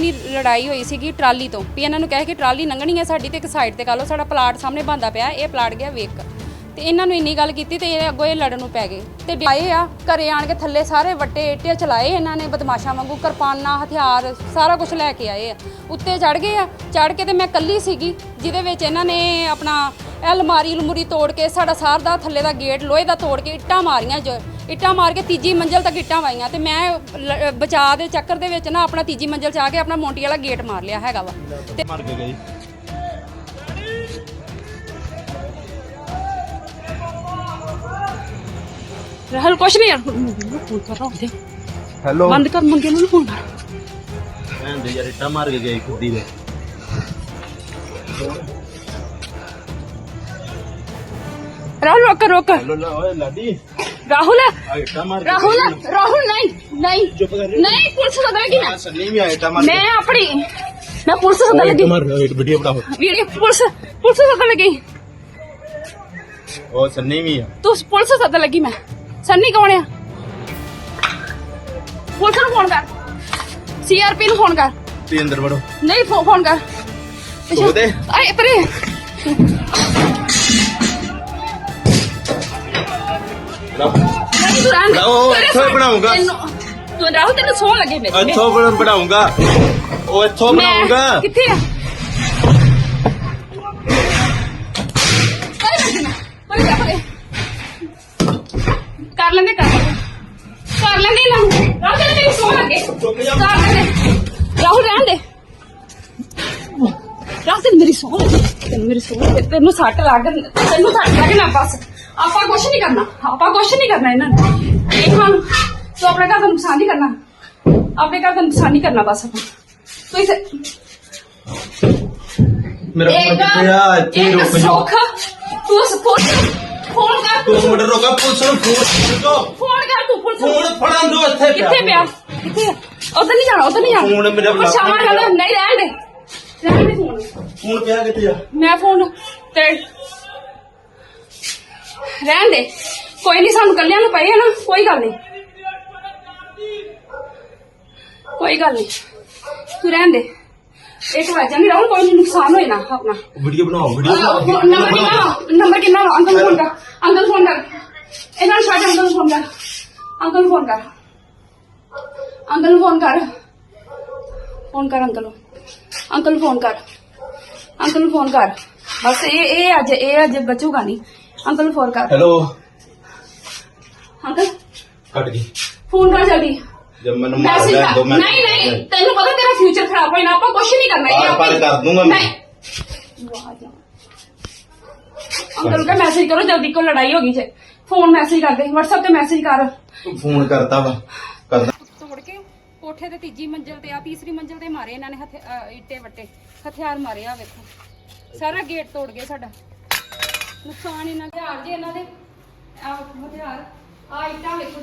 ਨੀ ਲੜਾਈ ਹੋਈ ਸੀਗੀ ਟਰਾਲੀ ਤੋਂ ਵੀ ਇਹਨਾਂ ਨੂੰ ਕਹਿ ਕੇ ਟਰਾਲੀ ਲੰਘਣੀ ਹੈ ਸਾਡੀ ਤੇ ਇੱਕ ਸਾਈਡ ਤੇ ਕਰ ਲਓ, ਸਾਡਾ ਪਲਾਟ ਸਾਹਮਣੇ ਬੰਦਾ ਪਿਆ, ਇਹ ਪਲਾਟ ਗਿਆ ਵੇਖ। ਤੇ ਇਹਨਾਂ ਨੂੰ ਇੰਨੀ ਗੱਲ ਕੀਤੀ ਤੇ ਇਹ ਅੱਗੋਂ ਇਹ ਲੜਨ ਨੂੰ ਪੈ ਗਏ। ਤੇ ਆਏ ਆ, ਘਰੇ ਆਣ ਕੇ ਥੱਲੇ ਸਾਰੇ ਵੱਟੇ ਏਟੇ ਚਲਾਏ ਇਹਨਾਂ ਨੇ ਬਦਮਾਸ਼ਾਂ ਵਾਂਗੂ, ਕਿਰਪਾਨਾਂ, ਹਥਿਆਰ, ਸਾਰਾ ਕੁਝ ਲੈ ਕੇ ਆਏ ਆ। ਉੱਤੇ ਚੜ ਗਏ ਆ ਚੜ ਕੇ ਤੇ ਮੈਂ ਕੱਲੀ ਸੀਗੀ, ਜਿਹਦੇ ਵਿੱਚ ਇਹਨਾਂ ਨੇ ਆਪਣਾ ਅਲਮਾਰੀ ਲਮੂਰੀ ਤੋੜ ਕੇ ਸਾਡਾ ਸਾਰ ਦਾ ਥੱਲੇ ਦਾ ਗੇਟ, ਲੋਹੇ ਦਾ ਤੋੜ ਕੇ ਇੱਟਾਂ ਮਾਰੀਆਂ ਜੋ ਇੱਟਾਂ ਮਾਰ ਕੇ ਤੀਜੀ ਮੰਜ਼ਲ ਤੱਕ ਇੱਟਾਂ ਵਾਈਆਂ ਤੇ ਮੈਂ ਬਚਾਅ ਦੇ ਚੱਕਰ ਦੇ ਵਿੱਚ ਨਾ ਆਪਣਾ ਤੀਜੀ ਮੰਜ਼ਲ 'ਚ ਆ ਕੇ ਆਪਣਾ ਮੋਂਟੀ ਵਾਲਾ ਗੇਟ ਮਾਰ ਲਿਆ ਹੈਗਾ ਵਾ। ਤੇ ਮਰ ਕੇ ਗਈ। ਰਹਿਲ ਕੁਛ ਨਹੀਂ ਯਾਰ ਫੋਨ ਕਰ ਰਹਾ ਹੁੰਦੇ ਹੈਲੋ ਬੰਦ ਕਰ ਮੰਗੇ ਨੂੰ ਫੋਨ ਕਰ। ਦੇ ਯਾਰ ਇੱਟਾਂ ਮਾਰ ਕੇ ਗਈ ਖੁੱਦੀ ਦੇ। ਰਾਹੁਲ ਰੋਕ ਰੋਕ। ਹੈਲੋ ਲਾ ਓਏ ਲਾਡੀ। ਲੱਗੀ ਆ ਮੈਂ ਸੰਨੀ ਵੀ ਆ ਇੱਟਾਂ ਮਾਰ ਮੈਂ ਆਪਣੀ ਮੈਂ ਪੁਲਿਸ ਸਦਾ ਕੇ ਲੱਗੀ ਮਾਰ ਵੀਡੀਓ ਬਣਾਓ ਵੀਡੀਓ ਪੁਲਿਸ ਪੁਲਿਸ ਸਦਾ ਲੱਗੀ ਉਹ ਸੰਨੀ ਵੀ ਆ ਤੂੰ ਪੁਲਿਸ ਸਦਾ ਲੱਗੀ ਮੈਂ ਸੰਨੀ ਕੌਣ ਆ ਪੁਲਿਸ ਨੂੰ ਫੋਨ ਕਰ ਸੀਆਰਪੀ ਨੂੰ ਫੋਨ ਕਰ ਤੁਸੀਂ ਅੰਦਰ ਵੜੋ ਨਹੀਂ ਫੋਨ ਕਰ ਸੋ ਦੇ। ਅਰੇ ਪਰੇ ਤੇਰੇ ਇੱਥੋਂ ਬਣਾਉਂਗਾ। ਤੂੰ ਰਾਹੁਲ ਤੈਨੂੰ ਸੌ ਲੱਗੇ ਮੇਰੇ ਇੱਥੋਂ ਬਣ ਬਣਾਉਂਗਾ। ਉਹ ਇੱਥੋਂ ਮੈਂ- ਬਣਾਉਂਗਾ। ਕਿੱਥੇ ਆ? ਪਰੇ ਬੈਠ ਨਾ ਪਰੇ ਜਾ ਪਰੇ ਕਰ ਲੈਂਦੇ ਕਰ ਲੈਂਦੇ। ਕਰ ਲੈਂਦੇ ਨਾ। ਰਾਹੁਲ ਤੈਨੂੰ ਸੌ ਲੱਗੇ। ਕਰ ਲੈਂਦੇ। ਰਾਹੁਲ ਰਹਿਣ ਦੇ। ਰਾਹੁਲ ਤੈਨੂੰ ਮੇਰੀ ਸੌ ਲੱਗੇ ਤੈਨੂੰ ਮੇਰੀ ਸੌ ਲੱਗੇ ਤੈਨੂੰ ਸੱਟ ਲੱਗ ਤੈਨੂੰ ਸੱਟ ਲੱਗ ਨਾ ਬਸ। ਆਪਾਂ ਕੁਛ ਨਹੀਂ ਕਰਨਾ। ਆਪਾਂ ਕੁਛ ਨਹੀਂ ਕਰਨਾ ਇਹਨਾਂ ਨੂੰ। ਇਹ ਖਾਨ ਤੂੰ ਆਪਣੇ ਘਰ ਦਾ ਨੁਕਸਾਨ ਨਹੀਂ ਕਰਨਾ। ਆਪਣੇ ਘਰ ਦਾ ਨੁਕਸਾਨ ਨਹੀਂ ਕਰਨਾ ਬਸ ਆਪਾਂ। ਤੂੰ ਇਸੇ ਮੇਰਾ ਫੋਨ ਕਿੱਥੇ ਆ ਇੱਥੇ ਰੁਕ ਜਾ। ਤੂੰ ਸਪੋਰਟ ਫੋਨ ਕਰ ਤੂੰ। ਮਿੰਟ ਰੁਕਾ ਪੁਲਿਸ ਨੂੰ ਫੋਨ ਕਰੋ। ਫੋਨ ਕਰ ਤੂੰ ਪੁਲਿਸ ਨੂੰ। ਫੋਨ ਫੜਨ ਦੋ ਇੱਥੇ ਕਿੱਥੇ ਪਿਆ? ਕਿੱਥੇ ਉਧਰ ਨਹੀਂ ਜਾਣਾ ਉਧਰ ਨਹੀਂ ਜਾਣਾ। ਫੋਨ ਮੇਰਾ ਨਹੀਂ ਕਰਨਾ ਨਹੀਂ ਰਹਿਣ ਦੇ। ਰਹਿਣ ਦੇ ਫੋਨ। ਫੋਨ ਪਿਆ ਕਿੱਥੇ ਆ? ਮੈਂ ਫੋਨ ਤੇ ਰਹਿਣ ਦੇ। ਕੋਈ ਨਹੀਂ ਸਾਨੂੰ ਕੱਲਿਆਂ ਨੂੰ ਪਏ ਆ ਨਾ ਕੋਈ ਗੱਲ ਨਹੀਂ ਕੋਈ ਗੱਲ ਨਹੀਂ ਤੂੰ ਰਹਿਣ ਦੇ। ਇੱਕ ਵਾਜਾ ਨਹੀਂ ਰਹੂੰ ਕੋਈ ਨਹੀਂ ਨੁਕਸਾਨ ਹੋਏ ਨਾ ਆਪਣਾ। ਵੀਡੀਓ ਬਣਾਓ ਵੀਡੀਓ ਨੰਬਰ ਕਿੰਨਾ ਵਾ? ਨੰਬਰ ਕਿੰਨਾ ਵਾ? ਅੰਕਲ ਨੂੰ ਫੋਨ ਕਰ ਅੰਕਲ ਫੋਨ ਕਰ। ਇਹਨਾਂ ਨੂੰ ਛੱਡ ਅੰਕਲ ਨੂੰ ਫੋਨ ਕਰ। ਅੰਕਲ ਨੂੰ ਫੋਨ ਕਰ। ਅੰਕਲ ਨੂੰ ਫੋਨ ਕਰ। ਫੋਨ ਕਰ ਅੰਕਲ ਨੂੰ। ਅੰਕਲ ਨੂੰ ਫੋਨ ਕਰ। ਅੰਕਲ ਨੂੰ ਫੋਨ ਕਰ। ਬਸ ਇਹ ਇਹ ਅੱਜ ਇਹ ਅੱਜ ਬਚੂਗਾ ਨਹੀਂ। ਅੰਕਲ ਨੂੰ ਫੋਨ ਕਰ। Hello uncle. ਕੱਟ ਗਈ ਫੋਨ ਕਰ ਜਲਦੀ। ਜਦ ਮੈਨੂੰ ਮਾਰ ਮੈਸੇਜ ਲੈ ਕਰ। ਦੋ ਮੈਂ ਨਹੀਂ ਨਹੀਂ ਤੈਨੂੰ ਪਤਾ ਤੇਰਾ ਫਿਊਚਰ ਖਰਾਬ ਹੋਏਗਾ ਆਪਾਂ ਕੁਝ ਨਹੀਂ ਕਰਨਾ ਇਹ ਪਾਰ ਕਰ ਦੂੰਗਾ ਮੈਂ। ਨਹੀਂ। ਅੰਕਲ ਨੂੰ ਮੈਸੇਜ ਕਰੋ ਜਲਦੀ ਕੋ ਲੜਾਈ ਹੋ ਗਈ ਜੇ। ਫੋਨ ਮੈਸੇਜ ਕਰ ਦੇ WhatsApp ਤੇ ਮੈਸੇਜ ਕਰ। ਫੋਨ ਕਰਤਾ ਵਾ। ਕਰਦਾ। ਤੋੜ ਕੇ ਕੋਠੇ ਤੇ ਤੀਜੀ ਮੰਜ਼ਲ ਤੇ ਆ ਤੀਸਰੀ ਮੰਜ਼ਲ ਤੇ ਮਾਰੇ ਇਹਨਾਂ ਨੇ ਹਥਿ- ਇੱਟੇ ਵੱਟੇ। ਹਥਿਆਰ ਮਾਰੇ ਆ ਵੇਖੋ। ਸਾਰਾ ਗੇਟ ਤੋੜ ਗਏ ਸਾਡਾ। ਨੁਕਸਾਨ ਇਹਨਾਂ ਦੇ ਹਥਿਆਰ ਜੀ ਇਹਨਾਂ ਦੇ। ਆ ਹਥਿਆਰ ਆ ਇੱਟਾਂ ਵੇਖੋ।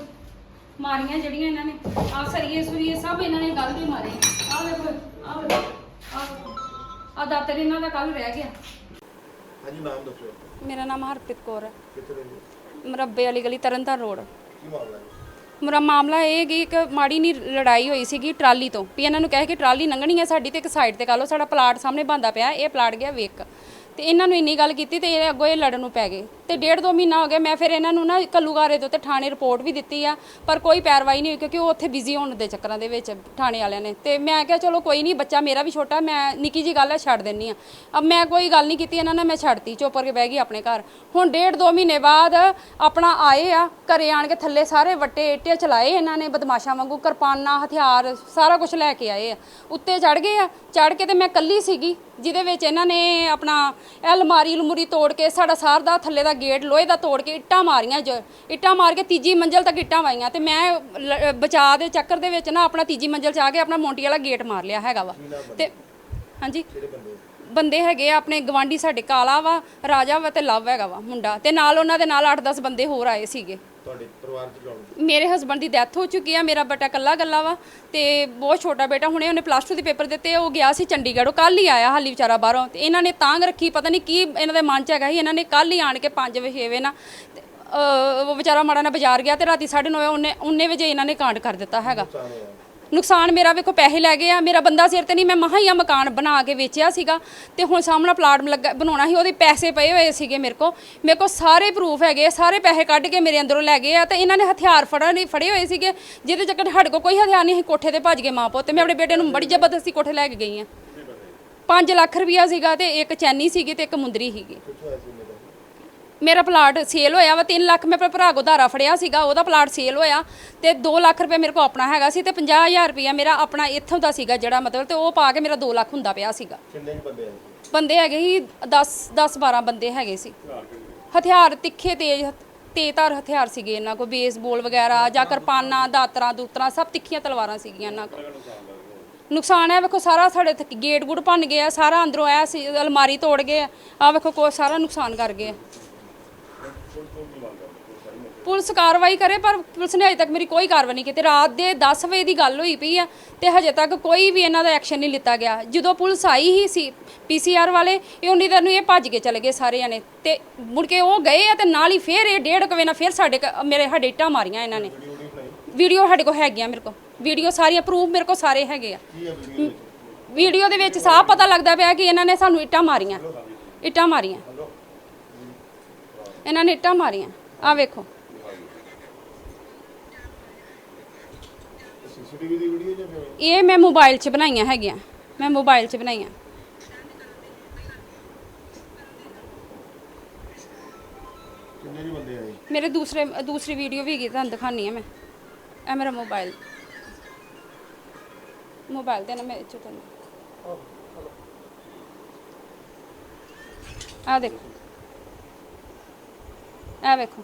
ਮਾਰੀਆਂ ਜਿਹੜੀਆਂ ਇਹਨਾਂ ਨੇ ਆ ਸਰੀਏ ਸੁਰੀਏ ਸਭ ਇਹਨਾਂ ਨੇ ਗੱਲ ਦੇ ਮਾਰੇ। ਆ ਵੇਖੋ ਆ ਵੇਖੋ ਆ ਵੇਖੋ। ਆ ਦਾਤਰ ਇਹਨਾਂ ਦਾ ਕੱਲ ਰਹਿ ਗਿਆ। ਹਾਂਜੀ ਨਾਮ ਦੱਸੋ। ਮੇਰਾ ਨਾਮ ਹਰਪ੍ਰੀਤ ਕੌਰ ਹੈ। ਕਿੱਥੇ ਰਹਿੰਦੇ ਮਰੱਬੇ ਵਾਲੀ ਗਲੀ ਤਰਨਤਾਰਨ ਰੋਡ। ਕੀ ਮਾਮਲਾ ਹੈ? ਮੇਰਾ ਮਾਮਲਾ ਇਹ ਕਿ ਇੱਕ ਮਾੜੀ ਨਹੀਂ ਲੜਾਈ ਹੋਈ ਸੀਗੀ ਟਰਾਲੀ ਤੋਂ। ਵੀ ਇਹਨਾਂ ਨੂੰ ਕਹਿ ਕੇ ਟਰਾਲੀ ਲੰਘਣੀ ਹੈ ਸਾਡੀ ਤੇ ਇੱਕ ਸਾਈਡ ਤੇ ਕਰ ਲਓ, ਸਾਡਾ ਪਲਾਟ ਸਾਹਮਣੇ ਬੰਦਾ ਪਿਆ, ਇਹ ਪਲਾਟ ਗਿਆ ਵੇਖ। ਤੇ ਇਹਨਾਂ ਨੂੰ ਇੰਨੀ ਗੱਲ ਕੀਤੀ ਤੇ ਇਹ ਅੱਗੋਂ ਇਹ ਲੜਨ ਨੂੰ ਪੈ ਗਏ। ਤੇ ਡੇਢ ਦੋ ਮਹੀਨਾ ਹੋ ਗਿਆ, ਮੈਂ ਫਿਰ ਇਹਨਾਂ ਨੂੰ ਨਾ ਕੱਲੂਗਾਰੇ ਦੇ ਉੱਤੇ ਥਾਣੇ ਰਿਪੋਰਟ ਵੀ ਦਿੱਤੀ ਆ, ਪਰ ਕੋਈ ਪੈਰਵਾਈ ਨਹੀਂ ਹੋਈ ਕਿਉਂਕਿ ਉਹ ਉੱਥੇ ਬਿਜ਼ੀ ਹੋਣ ਦੇ ਚੱਕਰਾਂ ਦੇ ਵਿੱਚ ਥਾਣੇ ਵਾਲਿਆਂ ਨੇ। ਤੇ ਮੈਂ ਕਿਹਾ, ਚਲੋ ਕੋਈ ਨਹੀਂ, ਬੱਚਾ ਮੇਰਾ ਵੀ ਛੋਟਾ, ਮੈਂ ਨਿੱਕੀ ਜੀ ਗੱਲ ਹੈ ਛੱਡ ਦਿੰਨੀ ਆ। ਅਬ ਮੈਂ ਕੋਈ ਗੱਲ ਨਹੀਂ ਕੀਤੀ ਇਹਨਾਂ ਨਾਲ, ਮੈਂ ਛੱਡਤੀ, ਚੁੱਪ ਕਰਕੇ ਬਹਿ ਗਈ ਆਪਣੇ ਘਰ। ਹੁਣ ਡੇਢ ਦੋ ਮਹੀਨੇ ਬਾਅਦ ਆਪਣਾ ਆਏ ਆ, ਘਰੇ ਆਣ ਕੇ ਥੱਲੇ ਸਾਰੇ ਵੱਟੇ ਏਟੇ ਚਲਾਏ ਇਹਨਾਂ ਨੇ, ਬਦਮਾਸ਼ਾਂ ਵਾਂਗੂ, ਕਿਰਪਾਨਾਂ, ਹਥਿਆਰ, ਸਾਰਾ ਕੁਝ ਲੈ ਕੇ ਆਏ ਆ। ਉੱਤੇ ਚੜ ਗਏ ਆ ਚੜ ਕੇ ਤੇ ਮੈਂ ਕੱਲੀ ਸੀਗੀ, ਜਿਹਦੇ ਵਿੱਚ ਇਹਨਾਂ ਨੇ ਆਪਣਾ ਇਹ ਅਲਮਾਰੀ ਲਮੂਰੀ ਤੋੜ ਕੇ ਸਾਡਾ ਸਾਰ ਦਾ ਥੱਲੇ ਦਾ ਗੇਟ ਲੋਹੇ ਦਾ ਤੋੜ ਕੇ ਇੱਟਾਂ ਮਾਰੀਆਂ ਜ, ਇੱਟਾਂ ਮਾਰ ਕੇ ਤੀਜੀ ਮੰਜ਼ਲ ਤੱਕ ਇੱਟਾਂ ਵਾਈਆਂ ਤੇ ਮੈਂ ਲ- ਬਚਾਅ ਦੇ ਚੱਕਰ ਦੇ ਵਿੱਚ ਨਾ ਆਪਣਾ ਤੀਜੀ ਮੰਜ਼ਲ 'ਚ ਆ ਕੇ ਆਪਣਾ ਮੋਂਟੀ ਵਾਲਾ ਗੇਟ ਮਾਰ ਲਿਆ ਹੈਗਾ ਵਾ। ਤੇ ਹਾਂਜੀ? ਬੰਦੇ ਹੈਗੇ ਆ ਆਪਣੇ ਗਵਾਂਢੀ ਸਾਡੇ ਕਾਲਾ ਵਾ ਰਾਜਾ ਵਾ ਤੇ ਲਵ ਹੈਗਾ ਵਾ ਮੁੰਡਾ। ਤੇ ਨਾਲ ਉਹਨਾਂ ਦੇ ਨਾਲ 8-10 ਬੰਦੇ ਹੋਰ ਆਏ ਸੀਗੇ। ਤੁਹਾਡੇ ਪਰਿਵਾਰ ਚ ਕੌਣ ਮੇਰੇ ਹਸਬੰਡ ਦੀ ਡੈਥ ਹੋ ਚੁੱਕੀ ਆ ਮੇਰਾ ਬੇਟਾ ਕੱਲਾ ਕੱਲਾ ਵਾ ਤੇ ਬਹੁਤ ਛੋਟਾ ਬੇਟਾ ਹੁਣੇ ਉਹਨੇ ਪਲੱਸ 2 ਦੇ ਪੇਪਰ ਦਿੱਤੇ ਉਹ ਗਿਆ ਸੀ ਚੰਡੀਗੜ੍ਹ ਉਹ ਕੱਲ ਹੀ ਆਇਆ ਹਾਲੀ ਵਿਚਾਰਾ ਬਾਹਰੋਂ। ਤੇ ਇਹਨਾਂ ਨੇ ਤਾਂਗ ਰੱਖੀ ਪਤਾ ਨਹੀਂ ਕੀ ਇਹਨਾਂ ਦੇ ਮਨ 'ਚ ਹੈਗਾ ਸੀ ਇਹਨਾਂ ਨੇ ਕੱਲ ਹੀ ਆਣ ਕੇ 5 ਵਜੇ ਵਜੇ ਨਾ ਤੇ, ਅਹ, ਉਹ ਵਿਚਾਰਾ ਮਾੜਾ ਨਾ ਬਾਜ਼ਾਰ ਗਿਆ ਤੇ ਰਾਤੀ 9:30 ਉਹਨੇ 19 ਵਜੇ ਇਹਨਾਂ ਨੇ ਕਾਂਡ ਕਰ ਦਿੱਤਾ ਹੈਗਾ। ਨੁਕਸਾਨ ਮੇਰਾ ਵੇਖੋ ਪੈਸੇ ਲੈ ਗਏ ਆ ਮੇਰਾ ਬੰਦਾ ਸਿਰ ਤੇ ਨਹੀਂ ਮੈਂ ਮਹਾਂ ਹੀ ਆ ਮਕਾਨ ਬਣਾ ਕੇ ਵੇਚਿਆ ਸੀਗਾ ਤੇ ਹੁਣ ਸਾਹਮਣਾ ਪਲਾਟ ਲੱਗਾ ਬਣਾਉਣਾ ਸੀ ਉਹਦੇ ਪੈਸੇ ਪਏ ਹੋਏ ਸੀਗੇ ਮੇਰੇ ਕੋ ਮੇਰੇ ਕੋ ਸਾਰੇ ਪ੍ਰੂਫ ਹੈਗੇ ਆ, ਸਾਰੇ ਪੈਸੇ ਕੱਢ ਕੇ ਮੇਰੇ ਅੰਦਰੋਂ ਲੈ ਗਏ ਆ ਤੇ ਇਹਨਾਂ ਨੇ ਹਥਿਆਰ ਫੜਨ ਲਈ ਫੜੇ ਹੋਏ ਸੀਗੇ ਜਿਹਦੇ ਚੱਕਰ ਸਾਡੇ ਕੋਲ ਕੋਈ ਹਥਿਆਰ ਨਹੀਂ ਸੀ ਕੋਠੇ ਤੇ ਭੱਜ ਗਏ ਮਾਂ ਪੁੱਤ ਮੈਂ ਆਪਣੇ ਬੇਟੇ ਨੂੰ ਬੜੀ ਜ਼ਬਰਦਸਤੀ ਕੋਠੇ ਲੈ ਕੇ ਗਈ ਆ। 5 ਲੱਖ ਰੁਪਇਆ ਸੀਗਾ ਤੇ ਇੱਕ ਚੈਨੀ ਸੀਗੀ ਤੇ ਇੱਕ ਮੁੰਦਰੀ ਸੀਗੀ। ਮੇਰਾ ਪਲਾਟ ਸੇਲ ਹੋਇਆ ਵਾ 3 ਲੱਖ ਮੈਂ ਆਪਣੇ ਭਰਾ ਕੋ ਧਾਰਾ ਫੜਿਆ ਸੀਗਾ ਉਹਦਾ ਪਲਾਟ ਸੇਲ ਹੋਇਆ ਤੇ 2 ਲੱਖ ਰੁਪਏ ਮੇਰੇ ਕੋ ਆਪਣਾ ਹੈਗਾ ਸੀ ਤੇ 50000 ਰੁਪਇਆ ਮੇਰਾ ਆਪਣਾ ਇੱਥੋਂ ਦਾ ਸੀਗਾ ਜਿਹੜਾ ਮਤਲਬ ਤੇ ਉਹ ਪਾ ਕੇ ਮੇਰਾ 2 ਲੱਖ ਹੁੰਦਾ ਪਿਆ ਸੀਗਾ। ਕਿੰਨੇ ਬੰਦੇ ਸੀ ਬੰਦੇ ਹੈਗੇ ਸੀ 10 10 12 ਬੰਦੇ ਹੈਗੇ ਸੀ। ਹਥਿਆਰ ਤਿੱਖੇ ਤੇਜ਼ ਤੇਜ਼ਧਾਰ ਹਥਿਆਰ ਸੀਗੇ ਇਹਨਾਂ ਕੋ ਬੇਸਬਾਲ ਵਗੈਰਾ ਜਾਂ ਕਿਰਪਾਨਾਂ ਦਾਤਰਾਂ ਦੂਤਰਾਂ ਸਭ ਤਿੱਖੀਆਂ ਤਲਵਾਰਾਂ ਸੀਗੀਆਂ ਇਹਨਾਂ ਕੋ ਨੁਕਸਾਨ ਹੈ ਵੇਖੋ ਸਾਰਾ ਸਾਡੇ ਗੇਟ ਗੁੱਟ ਭੰਨ ਗਏ ਆ ਸਾਰਾ ਅੰਦਰੋਂ ਆਇਆ ਸੀ ਅਲਮਾਰੀ ਤੋੜ ਗਏ ਆ ਵੇਖੋ ਕੋ ਸਾਰਾ ਨੁਕਸਾਨ ਕਰ ਗਏ ਆ। ਪੁਲਿਸ ਕਾਰਵਾਈ ਕਰੇ, ਪਰ ਪੁਲਿਸ ਨੇ ਅਜੇ ਤੱਕ ਮੇਰੀ ਕੋਈ ਕਾਰਵਾਈ ਨਹੀਂ ਕੀਤੀ। ਰਾਤ ਦੇ 10 ਵਜੇ ਦੀ ਗੱਲ ਹੋਈ ਪਈ ਆ ਤੇ ਹਜੇ ਤੱਕ ਕੋਈ ਵੀ ਇਹਨਾਂ ਦਾ ਐਕਸ਼ਨ ਨਹੀਂ ਲਿੱਤਾ ਗਿਆ। ਜਦੋਂ ਪੁਲਿਸ ਆਈ ਹੀ ਸੀ ਪੀਸੀਆਰ ਵਾਲੇ, ਇਹ ਉਨੀ ਦੇਰ ਨੂੰ ਇਹ ਭੱਜ ਕੇ ਚਲੇ ਗਏ ਸਾਰੇ ਜਣੇ ਤੇ ਮੁੜ ਕੇ ਉਹ ਗਏ ਆ ਤੇ ਨਾਲ ਹੀ ਫੇਰ ਇਹ ਡੇਢ ਕੁ ਵਜੇ ਨਾਲ ਫੇਰ ਸਾਡੇ ਕ- ਮੇਰੇ ਸਾਡੇ ਇੱਟਾਂ ਮਾਰੀਆਂ ਇਹਨਾਂ ਨੇ। ਵੀਡੀਓ ਸਾਡੇ ਕੋਲ ਹੈਗੀਆਂ ਮੇਰੇ ਕੋਲ। ਵੀਡੀਓ ਸਾਰੀਆਂ ਪ੍ਰੂਫ ਮੇਰੇ ਕੋਲ ਸਾਰੇ ਹੈਗੇ ਆ। ਵੀਡੀਓ ਵੀਡੀਓ ਦੇ ਵਿੱਚ ਸਾਫ਼ ਪਤਾ ਲੱਗਦਾ ਪਿਆ ਕਿ ਇਹਨਾਂ ਨੇ ਸਾਨੂੰ ਇੱਟਾਂ ਮਾਰੀਆਂ। ਇੱਟਾਂ ਮਾਰੀਆਂ। ਇਹਨਾਂ ਨੇ ਇੱਟਾਂ ਮਾਰੀਆਂ। ਆ ਵੇਖੋ। ਸੀਸੀਟੀਵੀ ਦੀ ਵੀਡੀਓ ਜਾਂ ਫਿਰ? ਇਹ ਮੈਂ ਮੋਬਾਈਲ 'ਚ ਬਣਾਈਆਂ ਹੈਗੀਆਂ। ਮੈਂ ਮੋਬਾਈਲ 'ਚ ਬਣਾਈਆਂ। ਕਿੰਨੇ ਜੀ ਬੰਦੇ ਆਏ? ਮੇਰੇ ਦੂਸਰੇ ਦੂਸਰੀ ਵੀਡੀਓ ਵੀ ਹੈਗੀ ਤੁਹਾਨੂੰ ਦਿਖਾਣੀ ਆ ਮੈਂ। ਇਹ ਮੇਰਾ ਮੋਬਾਈਲ। ਮੋਬਾਈਲ ਦੇ ਨਾ ਮੈਂ ਇੱਥੇ ਤੁਹਾਨੂੰ ਆ ਦੇਖੋ। ਇਹ ਵੇਖੋ।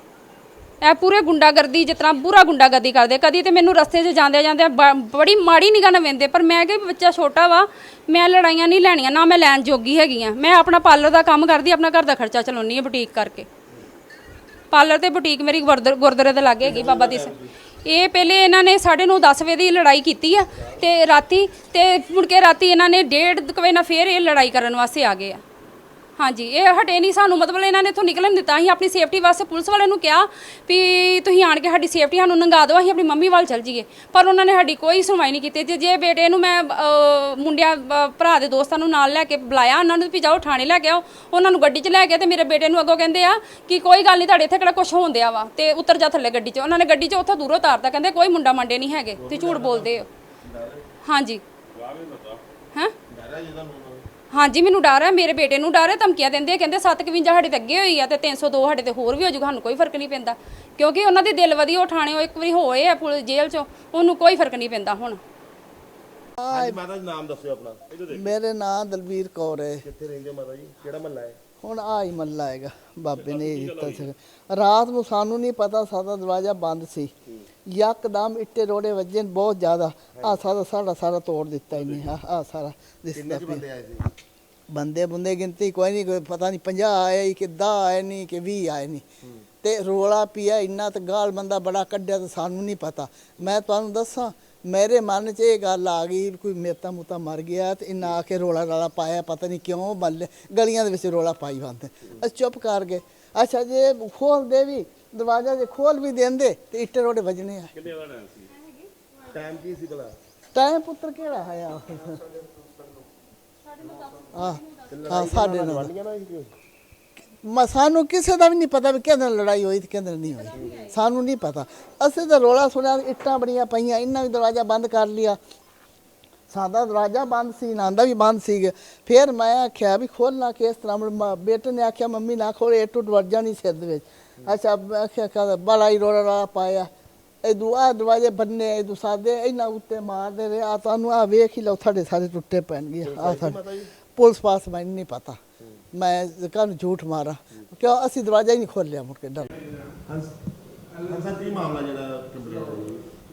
ਇਹ ਪੂਰੇ ਗੁੰਡਾਗਰਦੀ, ਜਿਸ ਤਰ੍ਹਾਂ ਪੂਰਾ ਗੁੰਡਾਗਰਦੀ ਕਰਦੇ ਕਦੀ ਤੇ ਮੈਨੂੰ ਰਸਤੇ 'ਚ ਜਾਂਦੇ ਜਾਂਦੇ ਬੜੀ ਮਾੜੀ ਨਿਗਾਹ ਨਾਲ ਵੇਂਦੇ, ਪਰ ਮੈਂ ਕਿ ਬੱਚਾ ਛੋਟਾ ਵਾ, ਮੈਂ ਲੜਾਈਆਂ ਨਹੀਂ ਲੈਣੀਆਂ, ਨਾ ਮੈਂ ਲੈਣ ਜੋਗੀ ਹੈਗੀ ਆ। ਮੈਂ ਆਪਣਾ ਪਾਰਲਰ ਦਾ ਕੰਮ ਕਰਦੀ, ਆਪਣਾ ਘਰ ਦਾ ਖਰਚਾ ਚਲਾਉਣੀ ਆ ਬੁਟੀਕ ਕਰਕੇ। ਪਾਰਲਰ ਤੇ ਬੁਟੀਕ ਮੇਰੀ ਗੁਰਦਰ- ਗੁਰਦੁਆਰੇ ਦੇ ਲਾਗੇ ਹੈਗੀ, ਬਾਬਾ ਦੀਸ ਇਹ ਪਹਿਲੇ ਇਹਨਾਂ ਨੇ 9:30 10 ਵਜੇ ਦੀ ਲੜਾਈ ਕੀਤੀ ਆ, ਤੇ ਰਾਤੀ, ਤੇ ਮੁੜ ਕੇ ਰਾਤੀ ਇਹਨਾਂ ਨੇ ਡੇਢ ਕੁ ਵਜੇ ਨਾਲ ਫੇਰ ਇਹ ਲੜਾਈ ਕਰਨ ਵਾਸਤੇ ਆ ਗਏ ਆ। ਹਾਂਜੀ ਇਹ ਹਟੇ ਨਹੀਂ ਸਾਨੂੰ ਮਤਲਬ ਇਹਨਾਂ ਨੇ ਇੱਥੋਂ ਨਿਕਲਣ ਦਿੱਤਾ। ਅਸੀਂ ਆਪਣੀ ਸੇਫਟੀ ਵਾਸਤੇ ਪੁਲਿਸ ਵਾਲਿਆਂ ਨੂੰ ਕਿਹਾ ਵੀ ਤੁਸੀਂ ਆਣ ਕੇ ਸਾਡੀ ਸੇਫਟੀ ਸਾਨੂੰ ਨੰਗਾ ਦਿਓ ਅਸੀਂ ਆਪਣੀ ਮੰਮੀ ਵੱਲ ਚੱਲ ਜਾਈਏ। ਪਰ ਉਹਨਾਂ ਨੇ ਸਾਡੀ ਕੋਈ ਸੁਣਵਾਈ ਨਹੀਂ ਕੀਤੀ। ਜੇ ਜੇ ਬੇਟੇ ਨੂੰ ਮੈਂ ਅਹ, ਮੁੰਡਿਆਂ ਅਹ, ਭਰਾ ਦੇ ਦੋਸਤਾਂ ਨੂੰ ਨਾਲ ਲੈ ਕੇ ਬੁਲਾਇਆ ਉਹਨਾਂ ਨੂੰ ਵੀ ਜਾਓ ਥਾਣੇ ਲੈ ਕੇ ਆਓ ਉਹਨਾਂ ਨੂੰ ਗੱਡੀ 'ਚ ਲੈ ਗਏ ਤੇ ਮੇਰੇ ਬੇਟੇ ਨੂੰ ਅੱਗੋਂ ਕਹਿੰਦੇ ਆ ਕਿ ਕੋਈ ਗੱਲ ਨਹੀਂ ਤੁਹਾਡੇ ਇੱਥੇ ਕਿਹੜਾ ਕੁਝ ਹੋਣ ਦਿਆ ਵਾ। ਤੇ ਉਤਰ ਜਾ ਥੱਲੇ ਗੱਡੀ 'ਚ। ਉਹਨਾਂ ਨੇ ਗੱਡੀ 'ਚ ਉੱਥੋਂ ਦੂਰੋਂ ਉਤਾਰਤਾ ਕਹਿੰਦੇ ਕੋਈ ਮੁੰਡਾ ਮੰਡੇ ਨਹੀਂ ਹੈਗੇ ਤੁਸੀਂ ਝੂਠ ਬੋਲਦੇ ਹੋ। ਹਾਂਜੀ। ਹੈਂ? ਡਰ ਹਾਂਜੀ ਮੈਨੂੰ ਡਰ ਹੈ ਮੇਰੇ ਬੇਟੇ ਨੂੰ ਡਰ ਹੈ ਧਮਕੀਆਂ ਦਿੰਦੇ ਆ ਕਹਿੰਦੇ 751 ਸਾਡੇ ਤੇ ਅੱਗੇ ਹੋਈ ਆ ਤੇ 302 ਸਾਡੇ ਤੇ ਹੋਰ ਵੀ ਹੋ ਜੂਗਾ ਸਾਨੂੰ ਕੋਈ ਫ਼ਰਕ ਨਹੀਂ ਪੈਂਦਾ। ਕਿਉਂਕਿ ਉਹਨਾਂ ਦੀ ਦਿਲ ਵਧੀ ਉਹ ਥਾਣੇ ਉਹ ਇੱਕ ਵਾਰੀ ਹੋਏ ਆ ਪੁਲਿਸ ਜੇਲ੍ਹ ਚੋਂ ਉਹਨੂੰ ਕੋਈ ਫ਼ਰਕ ਨਹੀਂ ਪੈਂਦਾ ਹੁਣ। ਹਾਂਜੀ ਮਾਤਾ ਜੀ ਨਾਮ ਦੱਸਿਓ ਆਪਣਾ। ਇਹਦੇ ਦੇ ਮੇਰੇ ਨਾਂ ਦਲਬੀਰ ਕੌਰ ਹੈ। ਕਿੱਥੇ ਰਹਿੰਦੇ ਹੋ ਮਾਤਾ ਜੀ? ਕਿਹੜਾ ਮਹੱਲਾ ਹੈ? ਹੁਣ ਆ ਹੀ ਮੱਲਾ ਹੈਗਾ ਬਾਬੇ ਨੇ ਇਹ ਦਿੱਤਾ ਸੀ ਰਾਤ ਨੂੰ ਸਾਨੂੰ ਨਹੀਂ ਪਤਾ ਸਾਡਾ ਦਰਵਾਜ਼ਾ ਬੰਦ ਸੀ। ਯਕਦਮ ਇੱਟੇ ਰੋੜੇ ਵੱਜੇ ਨੇ ਬਹੁਤ ਜ਼ਿਆਦਾ। ਆ ਸਾਰਾ ਸਾਡਾ ਸਾਰਾ ਤੋੜ ਦਿੱਤਾ ਇਹਨੇ। ਆ ਆ ਸਾਰਾ ਕਿੰਨੇ ਦਿਸਦਾ ਪਿਆ। ਬੰਦੇ ਆਏ ਸੀ? ਬੰਦੇ ਬੰਦੇ ਗਿਣਤੀ ਕੋਈ ਨਹੀਂ ਕੋਈ ਪਤਾ ਨਹੀਂ 50 ਆਏ ਕਿ 10 ਆਏ ਨਹੀਂ ਕਿ 20 ਆਏ ਨਹੀਂ। ਤੇ ਰੋਲਾ ਪਿਆ ਇੰਨਾ ਤੇ ਗਾਲ ਬੰਦਾ ਬੜਾ ਕੱਢਿਆ ਤੇ ਸਾਨੂੰ ਨਹੀਂ ਪਤਾ। ਮੈਂ ਤੁਹਾਨੂੰ ਦੱਸਾਂ ਮੇਰੇ ਮਨ 'ਚ ਇਹ ਗੱਲ ਆ ਗਈ ਵੀ ਕੋਈ ਮੇਤਾ ਮੂਤਾ ਮਰ ਗਿਆ ਤੇ ਇਹਨਾਂ ਆ ਕੇ ਰੋਲਾ ਰਾਲਾ ਪਾਇਆ ਪਤਾ ਨਹੀਂ ਕਿਉਂ ਬੱਲੇ ਗਲੀਆਂ ਦੇ ਵਿੱਚ ਰੋਲਾ ਪਾਈ ਬੰਦੇ ਅਸੀਂ ਚੁੱਪ ਕਰ ਗਏ। ਅੱਛਾ ਜੇ ਖੋਲ ਦੇ ਵੀ ਦਰਵਾਜ਼ਾ ਜੇ ਖੋਲ ਵੀ ਦਿੰਦੇ ਤੇ ਇੱਟੇ ਰੋੜੇ ਵੱਜਣੇ ਆ। ਟਾਈਮ ਕੀ ਸੀ ਭਲਾ? ਟਾਈਮ ਪੁੱਤਰ ਕਿਹੜਾ ਹੈ ਆ ਹਾਂ ਸਾਡੇ ਨਾਲ। ਮ ਸਾਨੂੰ ਕਿਸੇ ਦਾ ਵੀ ਨਹੀਂ ਪਤਾ ਵੀ ਕਿਹਦੇ ਨਾਲ ਲੜਾਈ ਹੋਈ ਤੇ ਕਿਹਦੇ ਨਾਲ ਨਹੀਂ ਹੋਈ। ਸਾਨੂੰ ਨਹੀਂ ਪਤਾ। ਅਸੀਂ ਤਾਂ ਰੋਲਾ ਸੁਣਿਆ ਇੱਟਾਂ ਬੜੀਆਂ ਪਈਆਂ ਇਹਨਾਂ ਵੀ ਦਰਵਾਜ਼ਾ ਬੰਦ ਕਰ ਲਿਆ। ਸਾਡਾ ਦਰਵਾਜ਼ਾ ਬੰਦ ਸੀ ਨਾਂਦਾ ਵੀ ਬੰਦ ਸੀ। ਫਿਰ ਮੈਂ ਆਖਿਆ ਵੀ ਖੋਲਣਾ ਕਿਸ ਤਰ੍ਹਾਂ। ਬੇਟੇ ਨੇ ਆਖਿਆ ਮੰਮੀ ਨਾ ਖੋਲੇ ਟੁੱਟ ਵੱਜ ਜਾਣੀ ਸਿਰ ਦੇ ਵਿੱਚ। ਅੱਛਾ ਮੈਂ ਆਖਿਆ ਕਾ ਬੜਾ ਹੀ ਰੋਲਾ ਰਾਲਾ ਪਾਇਆ। ਇਹ ਦੁਆ ਦਰਵਾਜ਼ੇ ਬੰਨੇ ਇਹ ਸਾਦੇ ਇਹਨਾਂ ਉੱਤੇ ਮਾਰਦੇ ਰਹੇ। ਆ ਤੁਹਾਨੂੰ ਆ ਵੇਖ ਹੀ ਲਓ ਤੁਹਾਡੇ ਸਾਰੇ ਟੁੱਟੇ ਪੈਣਗੇ। ਆ ਸਾਡੇ ਪੁਲਿਸ ਪਾਸ ਮੈਨੂੰ ਨਹੀਂ ਪਤਾ। ਮੈਂ ਕੱਲ ਝੂਠ ਮਾਰਾ। ਕਿਉਂ? ਅਸੀਂ ਦਰਵਾਜ਼ਾ ਹੀ ਨਹੀਂ ਖੋਲਿਆ ਮੁੜ ਕੇ ਡਰ।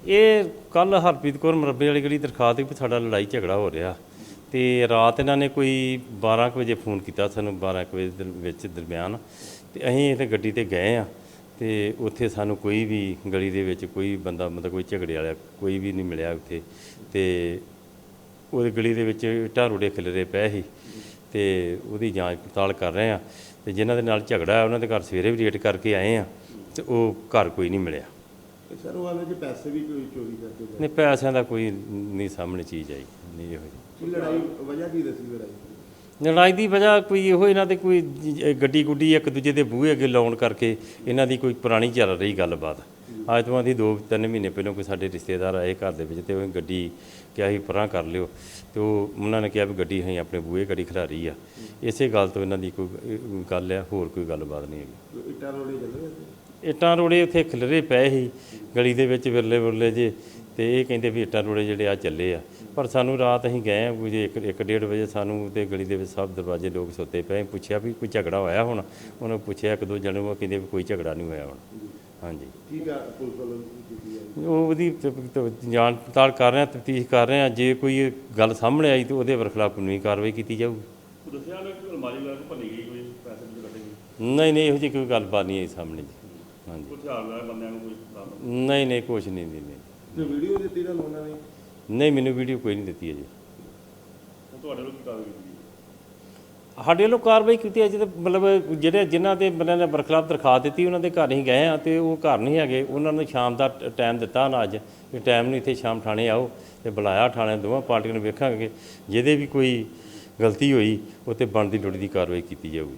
ਇਹ ਕੱਲ ਹਰਪ੍ਰੀਤ ਕੌਰ ਮਰੱਬੇ ਵਾਲੀ ਗਲੀ ਦਰਖਾਸਤ ਵੀ ਸਾਡਾ ਲੜਾਈ ਝਗੜਾ ਹੋ ਰਿਹਾ। ਤੇ ਰਾਤ ਇਹਨਾਂ ਨੇ ਕੋਈ 12 ਕੁ ਵਜੇ ਫੋਨ ਕੀਤਾ ਸਾਨੂੰ 12 ਕੁ ਵਜੇ ਦੇ ਵਿੱਚ ਦਰਮਿਆਨ। ਤੇ ਅਸੀਂ ਇੱਥੇ ਗੱਡੀ ਤੇ ਗਏ ਆ ਤੇ ਉੱਥੇ ਸਾਨੂੰ ਕੋਈ ਵੀ ਗਲੀ ਦੇ ਵਿੱਚ ਕੋਈ ਬੰਦਾ ਮਤਲਬ ਕੋਈ ਝਗੜੇ ਵਾਲਾ ਕੋਈ ਵੀ ਨਹੀਂ ਮਿਲਿਆ ਉੱਥੇ। ਤੇ ਉਹਦੀ ਗਲੀ ਦੇ ਵਿੱਚ ਇੱਟਾਂ ਰੋੜੇ ਖਿਲਰੇ ਪਏ ਸੀ ਤੇ ਉਹਦੀ ਜਾਂਚ ਪੜਤਾਲ ਕਰ ਰਹੇ ਆ ਤੇ ਜਿਨ੍ਹਾਂ ਦੇ ਨਾਲ ਝਗੜਾ ਹੈ ਉਹਨਾਂ ਦੇ ਘਰ ਸਵੇਰੇ ਵੀ ਰੇਟ ਕਰਕੇ ਆਏ ਆ ਤੇ ਉਹ ਘਰ ਕੋਈ ਨਹੀਂ ਮਿਲਿਆ। ਸਰ ਉਹ ਆਂਦੇ ਜੀ ਪੈਸੇ ਵੀ ਕੋਈ ਚੋਰੀ ਕਰਕੇ ਨਹੀਂ ਪੈਸਿਆਂ ਦਾ ਕੋਈ ਨਹੀਂ ਸਾਹਮਣੇ ਚੀਜ਼ ਆਈ ਨਹੀਂ ਇਹੋ ਜਿਹੀ। ਕੀ ਲੜਾਈ ਵਜ੍ਹਾ ਕੀ ਦੱਸੀ ਲੜਾਈ? ਦੀ? ਲੜਾਈ ਦੀ ਵਜ੍ਹਾ ਕੋਈ ਇਹੋ ਇਹਨਾਂ ਦੇ ਕੋਈ ਗੱਡੀ ਗੁੱਡੀ ਇੱਕ ਦੂਜੇ ਦੇ ਬੂਹੇ ਅੱਗੇ ਲਾਉਣ ਕਰਕੇ ਇਹਨਾਂ ਦੀ ਕੋਈ ਪੁਰਾਣੀ ਚੱਲ ਰਹੀ ਗੱਲਬਾਤ। ਅੱਜ ਤੋਂ ਦੀ 2-3 ਮਹੀਨੇ ਪਹਿਲਾਂ ਕੋਈ ਸਾਡੇ ਰਿਸ਼ਤੇਦਾਰ ਆਏ ਘਰ ਦੇ ਵਿੱਚ ਤੇ ਉਹ ਗੱਡੀ ਕਿਹਾ ਸੀ ਪਰਾਂ ਕਰ ਲਿਓ। ਤੇ ਉਹ ਉਹਨਾਂ ਨੇ ਕਿਹਾ ਵੀ ਗੱਡੀ ਅਸੀਂ ਆਪਣੇ ਬੂਹੇ ਗੱਡੀ ਖਿਲਾਰੀ ਆ। ਇਸੇ ਗੱਲ ਤੋਂ ਇਹਨਾਂ ਦੀ ਕੋਈ ਗੱਲ ਆ ਹੋਰ ਕੋਈ ਗੱਲਬਾਤ ਨਹੀਂ ਹੈਗੀ। ਇੱਟਾਂ ਰੋੜੇ ਚੱਲ ਇੱਟਾਂ ਰੋੜੇ ਉੱਥੇ ਖਿਲਰੇ ਪਏ ਸੀ ਗਲੀ ਦੇ ਵਿੱਚ ਵਿਰਲੇ ਵਿਰਲੇ ਜੇ ਤੇ ਇਹ ਕਹਿੰਦੇ ਵੀ ਇੱਟਾਂ ਰੋੜੇ ਜਿਹੜੇ ਆ ਚੱਲੇ ਆ। ਪਰ ਸਾਨੂੰ ਰਾਤ ਅਸੀਂ ਗਏ ਆ ਕੋਈ ਇੱਕ ਇੱਕ ਡੇਢ ਵਜੇ ਸਾਨੂੰ ਤੇ ਗਲੀ ਦੇ ਵਿੱਚ ਸਭ ਦਰਵਾਜ਼ੇ ਲੋਕ ਸੁੱਤੇ ਪਏ ਪੁੱਛਿਆ ਵੀ ਕੋਈ ਝਗੜਾ ਹੋਇਆ ਹੁਣ? ਉਹਨੇ ਪੁੱਛਿਆ ਇੱਕ ਦੋ ਜਣੇ ਉਹ ਕਹਿੰਦੇ ਵੀ ਕੋਈ ਝਗੜਾ ਨਹੀਂ ਹੋਇਆ ਹੁਣ। ਹਾਂਜੀ। ਕੀ ਕਰ ਪੁਲਿਸ ਵੱਲੋਂ ਉਹ ਉਹਦੀ ਤ- ਤ- ਜਾਂਚ ਪੜਤਾਲ ਕਰ ਰਹੇ ਆ ਤਫਤੀਸ਼ ਕਰ ਰਹੇ ਆ। ਜੇ ਕੋਈ ਗੱਲ ਸਾਹਮਣੇ ਆਈ ਤਾਂ ਉਹਦੇ ਖਿਲਾਫ ਕਾਨੂੰਨੀ ਕਾਰਵਾਈ ਕੀਤੀ ਜਾਊਗੀ। ਦੱਸਿਆ ਨਾ ਕਿ ਅਲਮਾਰੀ ਲਾ ਕੇ ਭੰਨੀ ਗਈ ਕੋਈ ਪੈਸੇ ਵੀ ਕੱਢੇ ਗਏ? ਨਹੀਂ ਨਹੀਂ ਇਹੋ ਜਿਹੀ ਕੋਈ ਗੱਲਬਾਤ ਨਹੀਂ ਆਈ ਸਾਹਮਣੇ ਜੀ। ਹਾਂਜੀ। ਕੋਈ ਹਥਿਆਰ ਨਾਲ ਬੰਦਿਆਂ ਨੂੰ ਕੋਈ ਨਹੀਂ ਨਹੀਂ ਕੁਛ ਨਹੀਂ ਨਹੀਂ ਨਹੀਂ। ਤੇ ਵੀਡੀਓ ਦਿੱਤੀ ਤੁਹਾਨੂੰ ਉਹਨਾਂ ਨੇ? ਨਹੀਂ ਮੈਨੂੰ ਵੀਡੀਓ ਕੋਈ ਨਹੀਂ ਦਿੱਤੀ ਅਜੇ। ਹੁਣ ਤੁਹਾਡੇ ਲੋਕ ਕਾਰਵਾਈ ਕੀਤੀ ਸਾਡੇ ਵੱਲੋਂ ਕਾਰਵਾਈ ਕੀਤੀ ਹੈ ਜਿਹਦੇ ਮਤਲਬ ਜਿਹੜੇ ਜਿਨ੍ਹਾਂ ਦੇ ਬੰਦਿਆਂ ਨੇ ਬਰਖਲਾਫ ਦਰਖਾਸਤ ਦਿੱਤੀ ਉਹਨਾਂ ਦੇ ਘਰ ਹੀ ਗਏ ਆ ਤੇ ਉਹ ਘਰ ਨਹੀਂ ਹੈਗੇ। ਉਹਨਾਂ ਨੂੰ ਸ਼ਾਮ ਦਾ ਟਾਈਮ ਦਿੱਤਾ ਨਾ ਅੱਜ। ਕਿ ਟਾਈਮ ਨੂੰ ਇੱਥੇ ਸ਼ਾਮ ਥਾਣੇ ਆਓ ਤੇ ਬੁਲਾਇਆ ਥਾਣੇ ਦੋਵਾਂ ਪਾਰਟੀਆਂ ਨੂੰ ਵੇਖਾਂਗੇ। ਜਿਹਦੇ ਵੀ ਕੋਈ ਗਲਤੀ ਹੋਈ ਉਹ ਤੇ ਬਣਦੀ ਲੋੜੀ ਦੀ ਕਾਰਵਾਈ ਕੀਤੀ ਜਾਊਗੀ।